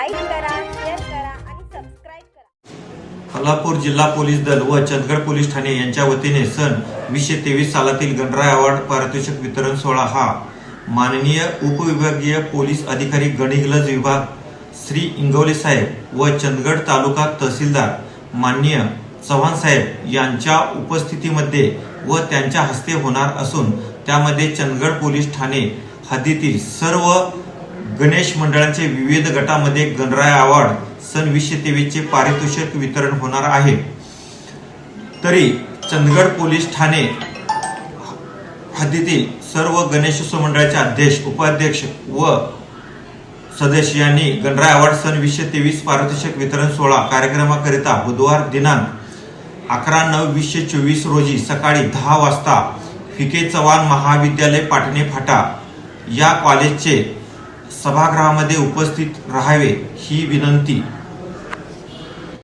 Like करा share करा आणि सबस्क्राईब करा. कोल्हापूर जिल्हा पोलीस दल व चंदगड पोलीस ठाणे यांच्या वतीने सन वीसशे तेवीस सालातील गणराय अवॉर्ड पारितोषिक वितरण सोहळा हा माननीय उपविभागीय पोलीस अधिकारी गणिगलज विभाग श्री इंगवले साहेब व चंदगड तालुका तहसीलदार माननीय चव्हाण साहेब यांच्या उपस्थितीमध्ये व त्यांच्या हस्ते होणार असून त्यामध्ये चंदगड पोलीस ठाणे हद्दीतील सर्व गणेश मंडळांचे विविध गटामध्ये गणराय अवॉर्ड सन वीसशे तेवीस चे पारितोषिक वितरण होणार आहे. तरी चंदगड पोलीस ठाणे हद्दीतील सर्व गणेशोत्सव मंडळाचे अध्यक्ष उपाध्यक्ष व सदस्य यांनी गणराय अवॉर्ड सन वीसशे तेवीस पारितोषिक वितरण सोहळा कार्यक्रमाकरिता बुधवार दिनांक अकरा नऊ वीसशे चोवीस रोजी सकाळी दहा वाजता फिके चव्हाण महाविद्यालय पाटणे फाटा या कॉलेजचे सभागृहामध्ये उपस्थित राहावे ही विनंती.